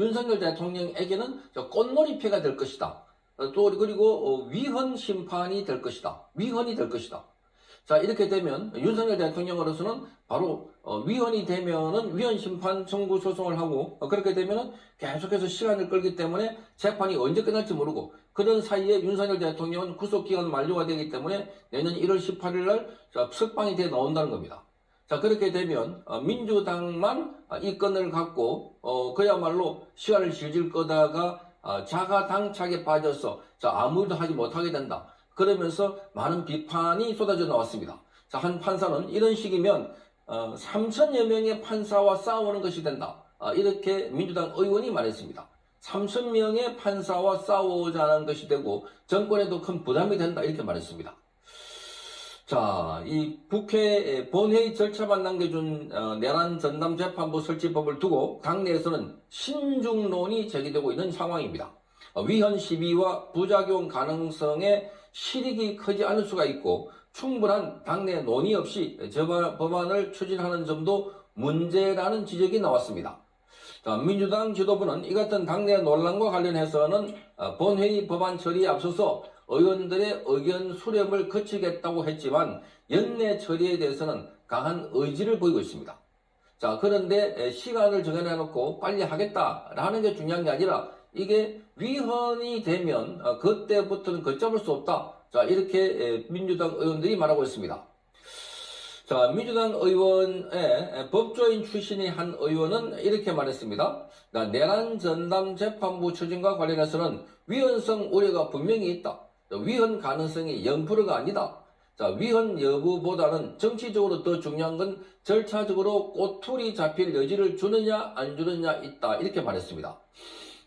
윤석열 대통령에게는 저 꽃놀이패가 될 것이다. 어, 또 그리고 어, 위헌 심판이 될 것이다. 위헌이 될 것이다. 자 이렇게 되면 윤석열 대통령으로서는 바로 어, 위헌이 되면은 위헌 심판 청구 소송을 하고 어, 그렇게 되면은 계속해서 시간을 끌기 때문에 재판이 언제 끝날지 모르고 그런 사이에 윤석열 대통령은 구속 기간 만료가 되기 때문에 내년 1월 18일 날 자, 석방이 돼 나온다는 겁니다. 자 그렇게 되면 어, 민주당만 아, 이 건을 갖고 어, 그야말로 시간을 질질 끄다가 아, 자가당착에 빠져서 자 아무 일도 하지 못하게 된다. 그러면서 많은 비판이 쏟아져 나왔습니다. 자, 한 판사는 이런 식이면 어, 3천여 명의 판사와 싸우는 것이 된다. 아, 이렇게 민주당 의원이 말했습니다. 3천 명의 판사와 싸우자는 것이 되고 정권에도 큰 부담이 된다 이렇게 말했습니다. 자, 이 국회 본회의 절차만 남겨준 어, 내란 전담 재판부 설치법을 두고 당내에서는 신중론이 제기되고 있는 상황입니다. 어, 위헌 시비와 부작용 가능성에 실익이 크지 않을 수가 있고 충분한 당내 논의 없이 저 법안을 추진하는 점도 문제라는 지적이 나왔습니다. 자, 민주당 지도부는 이 같은 당내 논란과 관련해서는 어, 본회의 법안 처리에 앞서서 의원들의 의견 수렴을 거치겠다고 했지만 연내 처리에 대해서는 강한 의지를 보이고 있습니다. 자, 그런데 에, 시간을 정해놓고 빨리 하겠다라는 게 중요한 게 아니라 이게 위헌이 되면 어, 그때부터는 걷잡을 수 없다. 자, 이렇게 에, 민주당 의원들이 말하고 있습니다. 자, 민주당 의원의 법조인 출신의 한 의원은 이렇게 말했습니다. 나 내란 전담 재판부 추진과 관련해서는 위헌성 우려가 분명히 있다. 위헌 가능성이 0%가 아니다. 자, 위헌 여부보다는 정치적으로 더 중요한 건 절차적으로 꼬투리 잡힐 여지를 주느냐 안 주느냐 있다. 이렇게 말했습니다.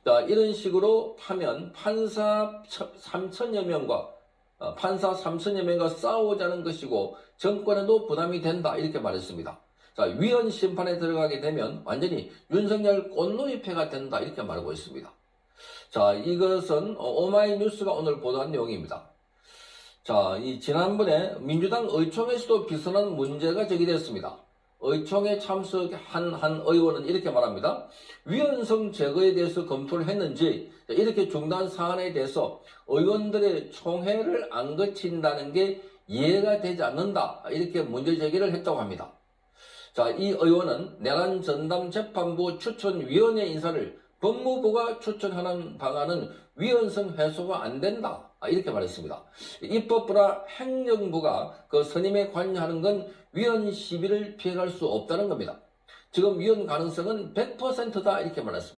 자, 이런 식으로 하면 판사 3천여 명과 어, 판사 3천여 명과 싸우자는 것이고 정권에도 부담이 된다 이렇게 말했습니다. 자 위헌 심판에 들어가게 되면 완전히 윤석열 꽃놀이패가 된다 이렇게 말하고 있습니다. 자 이것은 어, 오마이뉴스가 오늘 보도한 내용입니다. 자, 이 지난번에 민주당 의총에서도 비슷한 문제가 제기됐습니다. 의총에 참석한 한 의원은 이렇게 말합니다. 위헌성 제거에 대해서 검토를 했는지 이렇게 중단 사안에 대해서 의원들의 총회를 안 거친다는 게 이해가 되지 않는다. 이렇게 문제 제기를 했다고 합니다. 자, 이 의원은 내란 전담 재판부 추천위원회 인사를 법무부가 추천하는 방안은 위헌성 해소가 안 된다. 아, 이렇게 말했습니다. 입법부나 행정부가 그 선임에 관여하는 건 위헌 시비를 피해갈 수 없다는 겁니다. 지금 위헌 가능성은 100%다 이렇게 말했습니다.